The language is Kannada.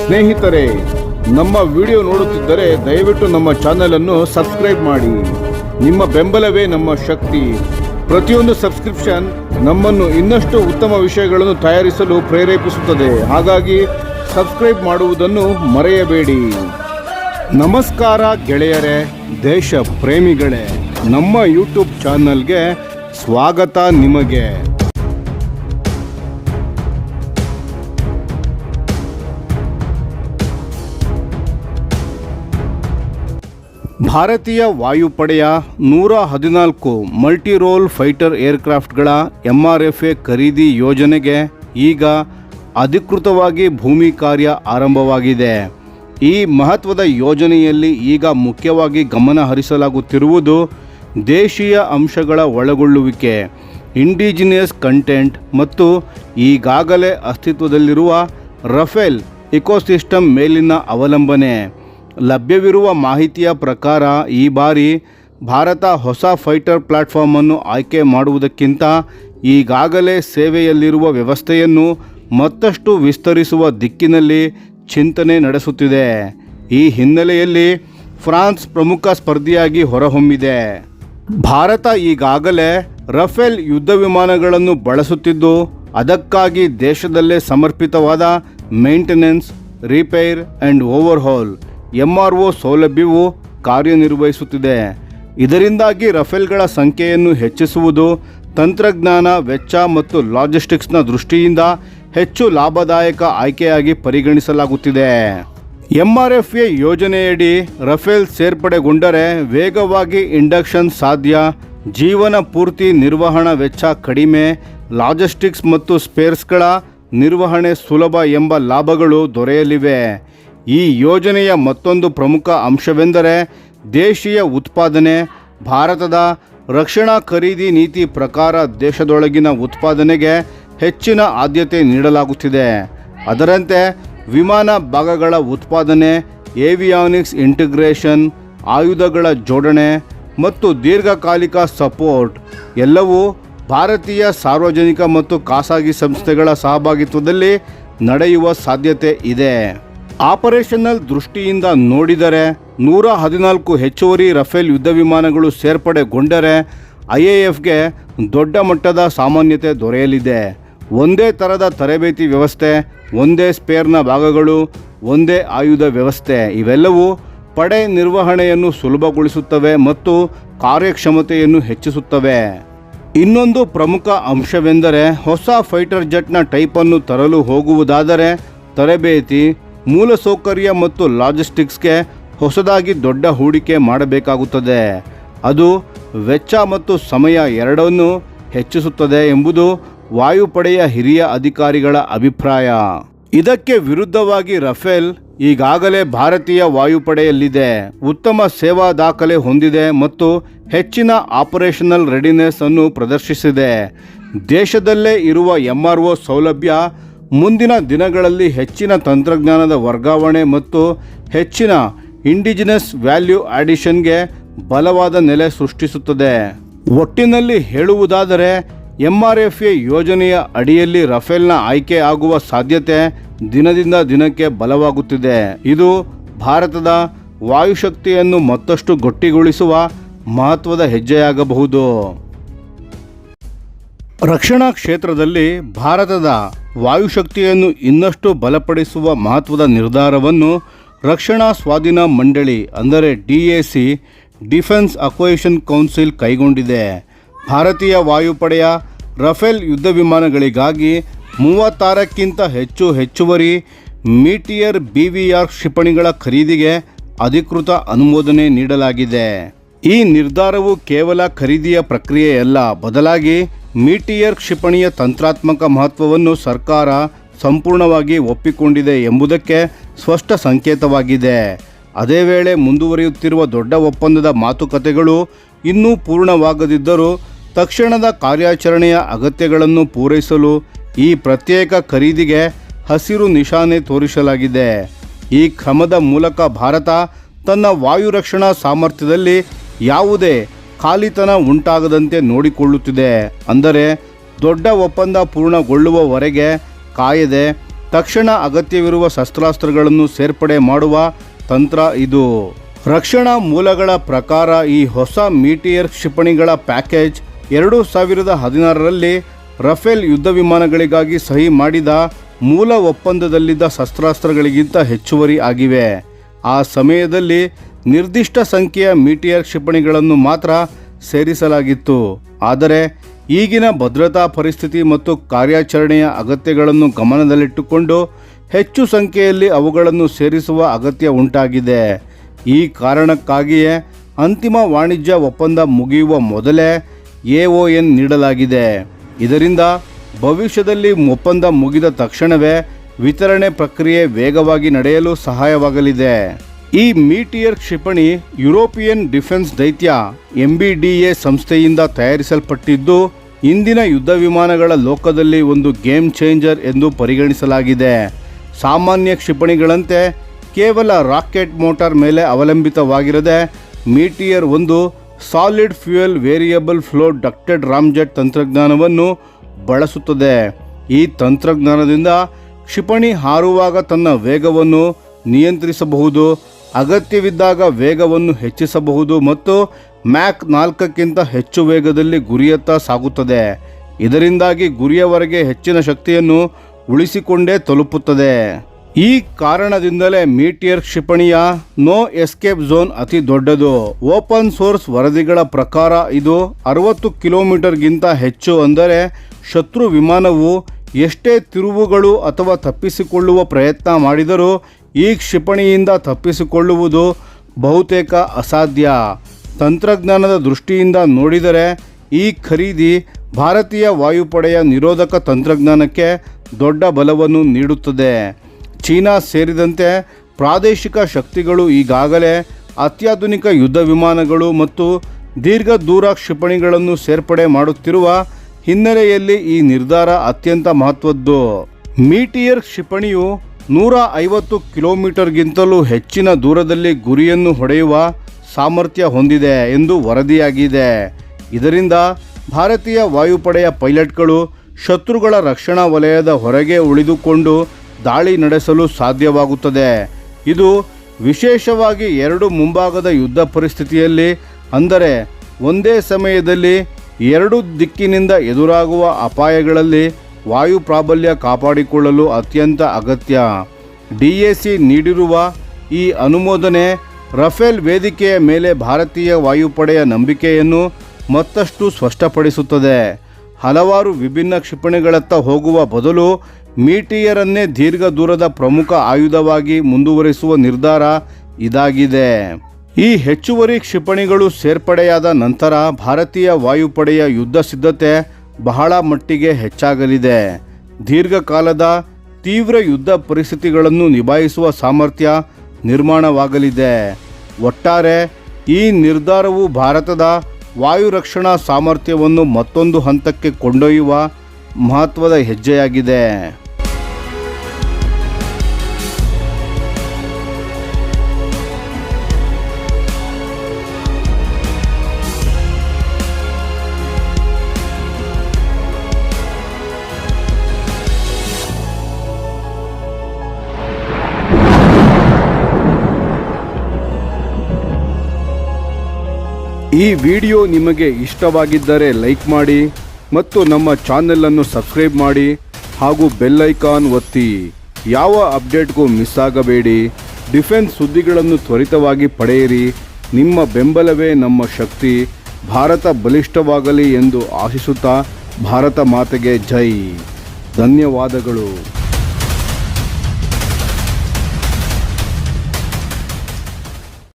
ಸ್ನೇಹಿತರೆ, ನಮ್ಮ ವಿಡಿಯೋ ನೋಡುತ್ತಿದ್ದರೆ ದಯವಿಟ್ಟು ನಮ್ಮ ಚಾನೆಲ್ ಅನ್ನು ಸಬ್ಸ್ಕ್ರೈಬ್ ಮಾಡಿ. ನಿಮ್ಮ ಬೆಂಬಲವೇ ನಮ್ಮ ಶಕ್ತಿ. ಪ್ರತಿಯೊಂದು ಸಬ್ಸ್ಕ್ರಿಪ್ಷನ್ ನಮ್ಮನ್ನು ಇನ್ನಷ್ಟು ಉತ್ತಮ ವಿಷಯಗಳನ್ನು ತಯಾರಿಸಲು ಪ್ರೇರೇಪಿಸುತ್ತದೆ. ಹಾಗಾಗಿ ಸಬ್ಸ್ಕ್ರೈಬ್ ಮಾಡುವುದನ್ನು ಮರೆಯಬೇಡಿ. ನಮಸ್ಕಾರ ಗೆಳೆಯರೇ ದೇಶ ಪ್ರೇಮಿಗಳೇ ನಮ್ಮ ಯೂಟ್ಯೂಬ್ ಚಾನಲ್ಗೆ ಸ್ವಾಗತ ನಿಮಗೆ. ಭಾರತೀಯ ವಾಯುಪಡೆಯ ನೂರ ಹದಿನಾಲ್ಕು ಮಲ್ಟಿ ರೋಲ್ ಫೈಟರ್ ಏರ್ಕ್ರಾಫ್ಟ್ಗಳ ಎಂ ಆರ್ ಎಫ್ ಎ ಖರೀದಿ ಯೋಜನೆಗೆ ಈಗ ಅಧಿಕೃತವಾಗಿ ಭೂಮಿ ಕಾರ್ಯ ಆರಂಭವಾಗಿದೆ. ಈ ಮಹತ್ವದ ಯೋಜನೆಯಲ್ಲಿ ಈಗ ಮುಖ್ಯವಾಗಿ ಗಮನ ಹರಿಸಲಾಗುತ್ತಿರುವುದು ದೇಶೀಯ ಅಂಶಗಳ ಒಳಗೊಳ್ಳುವಿಕೆ, ಇಂಡಿಜಿನಿಯಸ್ ಕಂಟೆಂಟ್ ಮತ್ತು ಈಗಾಗಲೇ ಅಸ್ತಿತ್ವದಲ್ಲಿರುವ ರಫೇಲ್ ಇಕೋಸಿಸ್ಟಮ್ ಮೇಲಿನ ಅವಲಂಬನೆ. ಲಭ್ಯವಿರುವ ಮಾಹಿತಿಯ ಪ್ರಕಾರ ಈ ಬಾರಿ ಭಾರತ ಹೊಸ ಫೈಟರ್ ಪ್ಲಾಟ್ಫಾರ್ಮನ್ನು ಆಯ್ಕೆ ಮಾಡುವುದಕ್ಕಿಂತ ಈಗಾಗಲೇ ಸೇವೆಯಲ್ಲಿರುವ ವ್ಯವಸ್ಥೆಯನ್ನು ಮತ್ತಷ್ಟು ವಿಸ್ತರಿಸುವ ದಿಕ್ಕಿನಲ್ಲಿ ಚಿಂತನೆ ನಡೆಸುತ್ತಿದೆ. ಈ ಹಿನ್ನೆಲೆಯಲ್ಲಿ ಫ್ರಾನ್ಸ್ ಪ್ರಮುಖ ಸ್ಪರ್ಧಿಯಾಗಿ ಹೊರಹೊಮ್ಮಿದೆ. ಭಾರತ ಈಗಾಗಲೇ ರಫೇಲ್ ಯುದ್ಧ ವಿಮಾನಗಳನ್ನು ಬಳಸುತ್ತಿದ್ದು, ಅದಕ್ಕಾಗಿ ದೇಶದಲ್ಲೇ ಸಮರ್ಪಿತವಾದ maintenance repair and overhaul M R O ಸೌಲಭ್ಯವು ಕಾರ್ಯನಿರ್ವಹಿಸುತ್ತಿದೆ. ಇದರಿಂದಾಗಿ ರಫೇಲ್ಗಳ ಸಂಖ್ಯೆಯನ್ನು ಹೆಚ್ಚಿಸುವುದು, ತಂತ್ರಜ್ಞಾನ, ವೆಚ್ಚ ಮತ್ತು ಲಾಜಿಸ್ಟಿಕ್ಸ್ನ ದೃಷ್ಟಿಯಿಂದ ಹೆಚ್ಚು ಲಾಭದಾಯಕ ಆಯ್ಕೆಯಾಗಿ ಪರಿಗಣಿಸಲಾಗುತ್ತಿದೆ. ಎಂಆರ್ಎಫ್ ಎ ಯೋಜನೆಯಡಿ ರಫೇಲ್ ಸೇರ್ಪಡೆಗೊಂಡರೆ ವೇಗವಾಗಿ ಇಂಡಕ್ಷನ್ ಸಾಧ್ಯ, ಜೀವನ ಪೂರ್ತಿ ನಿರ್ವಹಣಾ ವೆಚ್ಚ ಕಡಿಮೆ, ಲಾಜಿಸ್ಟಿಕ್ಸ್ ಮತ್ತು ಸ್ಪೇರ್ಸ್ಗಳ ನಿರ್ವಹಣೆ ಸುಲಭ ಎಂಬ ಲಾಭಗಳು ದೊರೆಯಲಿವೆ. ಈ ಯೋಜನೆಯ ಮತ್ತೊಂದು ಪ್ರಮುಖ ಅಂಶವೆಂದರೆ ದೇಶೀಯ ಉತ್ಪಾದನೆ, ಭಾರತದ ರಕ್ಷಣಾ ಖರೀದಿ ನೀತಿ ಪ್ರಕಾರ ದೇಶದೊಳಗಿನ ಉತ್ಪಾದನೆಗೆ ಹೆಚ್ಚಿನ ಆದ್ಯತೆ ನೀಡಲಾಗುತ್ತಿದೆ. ಅದರಂತೆ ವಿಮಾನ ಭಾಗಗಳ ಉತ್ಪಾದನೆ, ಏವಿಯಾನಿಕ್ಸ್ ಇಂಟಿಗ್ರೇಷನ್, ಆಯುಧಗಳ ಜೋಡಣೆ ಮತ್ತು ದೀರ್ಘಕಾಲಿಕ ಸಪೋರ್ಟ್ ಎಲ್ಲವೂ ಭಾರತೀಯ ಸಾರ್ವಜನಿಕ ಮತ್ತು ಖಾಸಗಿ ಸಂಸ್ಥೆಗಳ ಸಹಭಾಗಿತ್ವದಲ್ಲಿ ನಡೆಯುವ ಸಾಧ್ಯತೆ ಇದೆ. ಆಪರೇಷನಲ್ ದೃಷ್ಟಿಯಿಂದ ನೋಡಿದರೆ ನೂರ ಹದಿನಾಲ್ಕು ಹೆಚ್ಚುವರಿ ರಫೇಲ್ ಯುದ್ಧ ವಿಮಾನಗಳು ಸೇರ್ಪಡೆಗೊಂಡರೆ ಐ ಎ ಎಫ್ಗೆ ದೊಡ್ಡ ಮಟ್ಟದ ಸಾಮಾನ್ಯತೆ ದೊರೆಯಲಿದೆ. ಒಂದೇ ಥರದ ತರಬೇತಿ ವ್ಯವಸ್ಥೆ, ಒಂದೇ ಸ್ಪೇರ್ನ ಭಾಗಗಳು, ಒಂದೇ ಆಯುಧ ವ್ಯವಸ್ಥೆ ಇವೆಲ್ಲವೂ ಪಡೆ ನಿರ್ವಹಣೆಯನ್ನು ಸುಲಭಗೊಳಿಸುತ್ತವೆ ಮತ್ತು ಕಾರ್ಯಕ್ಷಮತೆಯನ್ನು ಹೆಚ್ಚಿಸುತ್ತವೆ. ಇನ್ನೊಂದು ಪ್ರಮುಖ ಅಂಶವೆಂದರೆ ಹೊಸ ಫೈಟರ್ ಜೆಟ್ನ ಟೈಪನ್ನು ತರಲು ಹೋಗುವುದಾದರೆ ತರಬೇತಿ ಮೂಲಸೌಕರ್ಯ ಮತ್ತು ಲಾಜಿಸ್ಟಿಕ್ಸ್ಗೆ ಹೊಸದಾಗಿ ದೊಡ್ಡ ಹೂಡಿಕೆ ಮಾಡಬೇಕಾಗುತ್ತದೆ. ಅದು ವೆಚ್ಚ ಮತ್ತು ಸಮಯ ಎರಡನ್ನೂ ಹೆಚ್ಚಿಸುತ್ತದೆ ಎಂಬುದು ವಾಯುಪಡೆಯ ಹಿರಿಯ ಅಧಿಕಾರಿಗಳ ಅಭಿಪ್ರಾಯ. ಇದಕ್ಕೆ ವಿರುದ್ಧವಾಗಿ ರಫೇಲ್ ಈಗಾಗಲೇ ಭಾರತೀಯ ವಾಯುಪಡೆಯಲ್ಲಿದೆ. ಉತ್ತಮ ಸೇವಾ ದಾಖಲೆ ಹೊಂದಿದೆ ಮತ್ತು ಹೆಚ್ಚಿನ ಆಪರೇಷನಲ್ ರೆಡಿನೆಸ್ ಅನ್ನು ಪ್ರದರ್ಶಿಸಿದೆ. ದೇಶದಲ್ಲೇ ಇರುವ ಎಂಆರ್ಒ ಸೌಲಭ್ಯ ಮುಂದಿನ ದಿನಗಳಲ್ಲಿ ಹೆಚ್ಚಿನ ತಂತ್ರಜ್ಞಾನದ ವರ್ಗಾವಣೆ ಮತ್ತು ಹೆಚ್ಚಿನ ಇಂಡಿಜಿನಸ್ ವ್ಯಾಲ್ಯೂ ಆಡಿಷನ್ಗೆ ಬಲವಾದ ನೆಲೆ ಸೃಷ್ಟಿಸುತ್ತದೆ. ಒಟ್ಟಿನಲ್ಲಿ ಹೇಳುವುದಾದರೆ ಎಂ ಆರ್ ಎಫ್ ಎ ಯೋಜನೆಯ ಅಡಿಯಲ್ಲಿ ರಫೇಲ್ನ ಆಯ್ಕೆ ಆಗುವ ಸಾಧ್ಯತೆ ದಿನದಿಂದ ದಿನಕ್ಕೆ ಬಲವಾಗುತ್ತಿದೆ. ಇದು ಭಾರತದ ವಾಯುಶಕ್ತಿಯನ್ನು ಮತ್ತಷ್ಟು ಗಟ್ಟಿಗೊಳಿಸುವ ಮಹತ್ವದ ಹೆಜ್ಜೆಯಾಗಬಹುದು. ರಕ್ಷಣಾ ಕ್ಷೇತ್ರದಲ್ಲಿ ಭಾರತದ ವಾಯುಶಕ್ತಿಯನ್ನು ಇನ್ನಷ್ಟು ಬಲಪಡಿಸುವ ಮಹತ್ವದ ನಿರ್ಧಾರವನ್ನು ರಕ್ಷಣಾ ಸ್ವಾಧೀನ ಮಂಡಳಿ, ಅಂದರೆ D A C, defence acquisition council ಕೈಗೊಂಡಿದೆ. ಭಾರತೀಯ ವಾಯುಪಡೆಯ ರಫೇಲ್ ಯುದ್ಧ ವಿಮಾನಗಳಿಗಾಗಿ ಮೂವತ್ತಾರಕ್ಕಿಂತ ಹೆಚ್ಚು ಹೆಚ್ಚುವರಿ ಮೀಟಿಯರ್ ಬಿ ವಿ ಆರ್ ಕ್ಷಿಪಣಿಗಳ ಖರೀದಿಗೆ ಅಧಿಕೃತ ಅನುಮೋದನೆ ನೀಡಲಾಗಿದೆ. ಈ ನಿರ್ಧಾರವು ಕೇವಲ ಖರೀದಿಯ ಪ್ರಕ್ರಿಯೆಯಲ್ಲ, ಬದಲಾಗಿ ಮೀಟಿಯರ್ ಕ್ಷಿಪಣಿಯ ತಂತ್ರಾತ್ಮಕ ಮಹತ್ವವನ್ನು ಸರ್ಕಾರ ಸಂಪೂರ್ಣವಾಗಿ ಒಪ್ಪಿಕೊಂಡಿದೆ ಎಂಬುದಕ್ಕೆ ಸ್ಪಷ್ಟ ಸಂಕೇತವಾಗಿದೆ. ಅದೇ ವೇಳೆ ಮುಂದುವರಿಯುತ್ತಿರುವ ದೊಡ್ಡ ಒಪ್ಪಂದದ ಮಾತುಕತೆಗಳು ಇನ್ನೂ ಪೂರ್ಣವಾಗದಿದ್ದರೂ ತಕ್ಷಣದ ಕಾರ್ಯಾಚರಣೆಯ ಅಗತ್ಯಗಳನ್ನು ಪೂರೈಸಲು ಈ ಪ್ರತ್ಯೇಕ ಖರೀದಿಗೆ ಹಸಿರು ನಿಶಾನೆ ತೋರಿಸಲಾಗಿದೆ. ಈ ಕ್ರಮದ ಮೂಲಕ ಭಾರತ ತನ್ನ ವಾಯು ರಕ್ಷಣಾ ಸಾಮರ್ಥ್ಯದಲ್ಲಿ ಯಾವುದೇ ಖಾಲಿತನ ಉಂಟಾಗದಂತೆ ನೋಡಿಕೊಳ್ಳುತ್ತಿದೆ. ಅಂದರೆ ದೊಡ್ಡ ಒಪ್ಪಂದ ಪೂರ್ಣಗೊಳ್ಳುವವರೆಗೆ ಕಾಯದೆ ತಕ್ಷಣ ಅಗತ್ಯವಿರುವ ಶಸ್ತ್ರಾಸ್ತ್ರಗಳನ್ನು ಸೇರ್ಪಡೆ ಮಾಡುವ ತಂತ್ರ ಇದು. ರಕ್ಷಣಾ ಮೂಲಗಳ ಪ್ರಕಾರ ಈ ಹೊಸ ಮೀಟಿಯರ್ ಕ್ಷಿಪಣಿಗಳ ಪ್ಯಾಕೇಜ್ ಎರಡು ಸಾವಿರದ ಹದಿನಾರರಲ್ಲಿ ರಫೇಲ್ ಯುದ್ಧ ವಿಮಾನಗಳಿಗಾಗಿ ಸಹಿ ಮಾಡಿದ ಮೂಲ ಒಪ್ಪಂದದಲ್ಲಿದ್ದ ಶಸ್ತ್ರಾಸ್ತ್ರಗಳಿಗಿಂತ ಹೆಚ್ಚುವರಿ ಆಗಿವೆ. ಆ ಸಮಯದಲ್ಲಿ ನಿರ್ದಿಷ್ಟ ಸಂಖ್ಯೆಯ ಮೀಟಿಯರ್ ಕ್ಷಿಪಣಿಗಳನ್ನು ಮಾತ್ರ ಸೇರಿಸಲಾಗಿತ್ತು. ಆದರೆ ಈಗಿನ ಭದ್ರತಾ ಪರಿಸ್ಥಿತಿ ಮತ್ತು ಕಾರ್ಯಾಚರಣೆಯ ಅಗತ್ಯಗಳನ್ನು ಗಮನದಲ್ಲಿಟ್ಟುಕೊಂಡು ಹೆಚ್ಚು ಸಂಖ್ಯೆಯಲ್ಲಿ ಅವುಗಳನ್ನು ಸೇರಿಸುವ ಅಗತ್ಯ ಉಂಟಾಗಿದೆ. ಈ ಕಾರಣಕ್ಕಾಗಿಯೇ ಅಂತಿಮ ವಾಣಿಜ್ಯ ಒಪ್ಪಂದ ಮುಗಿಯುವ ಮೊದಲೇ ಎನ್ ನೀಡಲಾಗಿದೆ. ಇದರಿಂದ ಭವಿಷ್ಯದಲ್ಲಿ ಒಪ್ಪಂದ ಮುಗಿದ ತಕ್ಷಣವೇ ವಿತರಣೆ ಪ್ರಕ್ರಿಯೆ ವೇಗವಾಗಿ ನಡೆಯಲು ಸಹಾಯವಾಗಲಿದೆ. ಈ ಮೀಟಿಯರ್ ಕ್ಷಿಪಣಿ ಯುರೋಪಿಯನ್ ಡಿಫೆನ್ಸ್ ದೈತ್ಯ ಎಂಬಿಡಿಎ ಸಂಸ್ಥೆಯಿಂದ ತಯಾರಿಸಲ್ಪಟ್ಟಿದ್ದು ಇಂದಿನ ಯುದ್ಧ ವಿಮಾನಗಳ ಲೋಕದಲ್ಲಿ ಒಂದು ಗೇಮ್ ಚೇಂಜರ್ ಎಂದು ಪರಿಗಣಿಸಲಾಗಿದೆ. ಸಾಮಾನ್ಯ ಕ್ಷಿಪಣಿಗಳಂತೆ ಕೇವಲ ರಾಕೆಟ್ ಮೋಟಾರ್ ಮೇಲೆ ಅವಲಂಬಿತವಾಗಿರದೆ ಮೀಟಿಯರ್ ಒಂದು solid fuel variable flow ducted ramjet ತಂತ್ರಜ್ಞಾನವನ್ನು ಬಳಸುತ್ತದೆ. ಈ ತಂತ್ರಜ್ಞಾನದಿಂದ ಕ್ಷಿಪಣಿ ಹಾರುವಾಗ ತನ್ನ ವೇಗವನ್ನು ನಿಯಂತ್ರಿಸಬಹುದು. ಅಗತ್ಯವಿದ್ದಾಗ ವೇಗವನ್ನು ಹೆಚ್ಚಿಸಬಹುದು ಮತ್ತು ಮ್ಯಾಕ್ ನಾಲ್ಕಕ್ಕಿಂತ ಹೆಚ್ಚು ವೇಗದಲ್ಲಿ ಗುರಿಯತ್ತ ಸಾಗುತ್ತದೆ. ಇದರಿಂದಾಗಿ ಗುರಿಯವರೆಗೆ ಹೆಚ್ಚಿನ ಶಕ್ತಿಯನ್ನು ಉಳಿಸಿಕೊಂಡೇ ತಲುಪುತ್ತದೆ. ಈ ಕಾರಣದಿಂದಲೇ ಮೀಟಿಯರ್ ಕ್ಷಿಪಣಿಯ ನೋ ಎಸ್ಕೇಪ್ ಝೋನ್ ಅತಿ ದೊಡ್ಡದು. ಓಪನ್ ಸೋರ್ಸ್ ವರದಿಗಳ ಪ್ರಕಾರ ಇದು ಅರವತ್ತು ಕಿಲೋಮೀಟರ್ಗಿಂತ ಹೆಚ್ಚು ಅಂದರೆ ಶತ್ರು ವಿಮಾನವು ಎಷ್ಟೇ ತಿರುವುಗಳು ಅಥವಾ ತಪ್ಪಿಸಿಕೊಳ್ಳುವ ಪ್ರಯತ್ನ ಮಾಡಿದರೂ ಈ ಕ್ಷಿಪಣಿಯಿಂದ ತಪ್ಪಿಸಿಕೊಳ್ಳುವುದು ಬಹುತೇಕ ಅಸಾಧ್ಯ. ತಂತ್ರಜ್ಞಾನದ ದೃಷ್ಟಿಯಿಂದ ನೋಡಿದರೆ ಈ ಖರೀದಿ ಭಾರತೀಯ ವಾಯುಪಡೆಯ ನಿರೋಧಕ ತಂತ್ರಜ್ಞಾನಕ್ಕೆ ದೊಡ್ಡ ಬಲವನ್ನು ನೀಡುತ್ತದೆ. ಚೀನಾ ಸೇರಿದಂತೆ ಪ್ರಾದೇಶಿಕ ಶಕ್ತಿಗಳು ಈಗಾಗಲೇ ಅತ್ಯಾಧುನಿಕ ಯುದ್ಧ ವಿಮಾನಗಳು ಮತ್ತು ದೀರ್ಘ ದೂರ ಕ್ಷಿಪಣಿಗಳನ್ನು ಸೇರ್ಪಡೆ ಮಾಡುತ್ತಿರುವ ಹಿನ್ನೆಲೆಯಲ್ಲಿ ಈ ನಿರ್ಧಾರ ಅತ್ಯಂತ ಮಹತ್ವದ್ದು. ಮೀಟಿಯರ್ ಕ್ಷಿಪಣಿಯು ನೂರ ಐವತ್ತು ಕಿಲೋಮೀಟರ್ಗಿಂತಲೂ ಹೆಚ್ಚಿನ ದೂರದಲ್ಲಿ ಗುರಿಯನ್ನು ಹೊಡೆಯುವ ಸಾಮರ್ಥ್ಯ ಹೊಂದಿದೆ ಎಂದು ವರದಿಯಾಗಿದೆ. ಇದರಿಂದ ಭಾರತೀಯ ವಾಯುಪಡೆಯ ಪೈಲಟ್ಗಳು ಶತ್ರುಗಳ ರಕ್ಷಣಾ ವಲಯದ ಹೊರಗೆ ಉಳಿದುಕೊಂಡು ದಾಳಿ ನಡೆಸಲು ಸಾಧ್ಯವಾಗುತ್ತದೆ. ಇದು ವಿಶೇಷವಾಗಿ ಎರಡು ಮುಂಭಾಗದ ಯುದ್ಧ ಪರಿಸ್ಥಿತಿಯಲ್ಲಿ, ಅಂದರೆ ಒಂದೇ ಸಮಯದಲ್ಲಿ ಎರಡು ದಿಕ್ಕಿನಿಂದ ಎದುರಾಗುವ ಅಪಾಯಗಳಲ್ಲಿ ವಾಯು ಪ್ರಾಬಲ್ಯ ಕಾಪಾಡಿಕೊಳ್ಳಲು ಅತ್ಯಂತ ಅಗತ್ಯ. ಡಿಎಸಿ ನೀಡಿರುವ ಈ ಅನುಮೋದನೆ ರಫೇಲ್ ವೇದಿಕೆಯ ಮೇಲೆ ಭಾರತೀಯ ವಾಯುಪಡೆಯ ನಂಬಿಕೆಯನ್ನು ಮತ್ತಷ್ಟು ಸ್ಪಷ್ಟಪಡಿಸುತ್ತದೆ. ಹಲವಾರು ವಿಭಿನ್ನ ಕ್ಷಿಪಣಿಗಳತ್ತ ಹೋಗುವ ಬದಲು ಮೀಟಿಯರನ್ನೇ ದೀರ್ಘ ದೂರದ ಪ್ರಮುಖ ಆಯುಧವಾಗಿ ಮುಂದುವರಿಸುವ ನಿರ್ಧಾರ ಇದಾಗಿದೆ. ಈ ಹೆಚ್ಚುವರಿ ಕ್ಷಿಪಣಿಗಳು ಸೇರ್ಪಡೆಯಾದ ನಂತರ ಭಾರತೀಯ ವಾಯುಪಡೆಯ ಯುದ್ಧ ಸಿದ್ಧತೆ ಬಹಳ ಮಟ್ಟಿಗೆ ಹೆಚ್ಚಾಗಲಿದೆ. ದೀರ್ಘಕಾಲದ ತೀವ್ರ ಯುದ್ಧ ಪರಿಸ್ಥಿತಿಗಳನ್ನು ನಿಭಾಯಿಸುವ ಸಾಮರ್ಥ್ಯ ನಿರ್ಮಾಣವಾಗಲಿದೆ. ಒಟ್ಟಾರೆ, ಈ ನಿರ್ಧಾರವು ಭಾರತದ ವಾಯು ರಕ್ಷಣಾ ಸಾಮರ್ಥ್ಯವನ್ನು ಮತ್ತೊಂದು ಹಂತಕ್ಕೆ ಕೊಂಡೊಯ್ಯುವ ಮಹತ್ವದ ಹೆಜ್ಜೆಯಾಗಿದೆ. ಈ ವಿಡಿಯೋ ನಿಮಗೆ ಇಷ್ಟವಾಗಿದ್ದರೆ ಲೈಕ್ ಮಾಡಿ ಮತ್ತು ನಮ್ಮ ಚಾನೆಲನ್ನು ಸಬ್ಸ್ಕ್ರೈಬ್ ಮಾಡಿ ಹಾಗೂ ಬೆಲ್ಲೈಕಾನ್ ಒತ್ತಿ. ಯಾವ ಅಪ್ಡೇಟ್ಗೂ ಮಿಸ್ ಆಗಬೇಡಿ. ಡಿಫೆನ್ಸ್ ಸುದ್ದಿಗಳನ್ನು ತ್ವರಿತವಾಗಿ ಪಡೆಯಿರಿ. ನಿಮ್ಮ ಬೆಂಬಲವೇ ನಮ್ಮ ಶಕ್ತಿ. ಭಾರತ ಬಲಿಷ್ಠವಾಗಲಿ ಎಂದು ಆಶಿಸುತ್ತಾ, ಭಾರತ ಮಾತೆಗೆ ಜೈ. ಧನ್ಯವಾದಗಳು.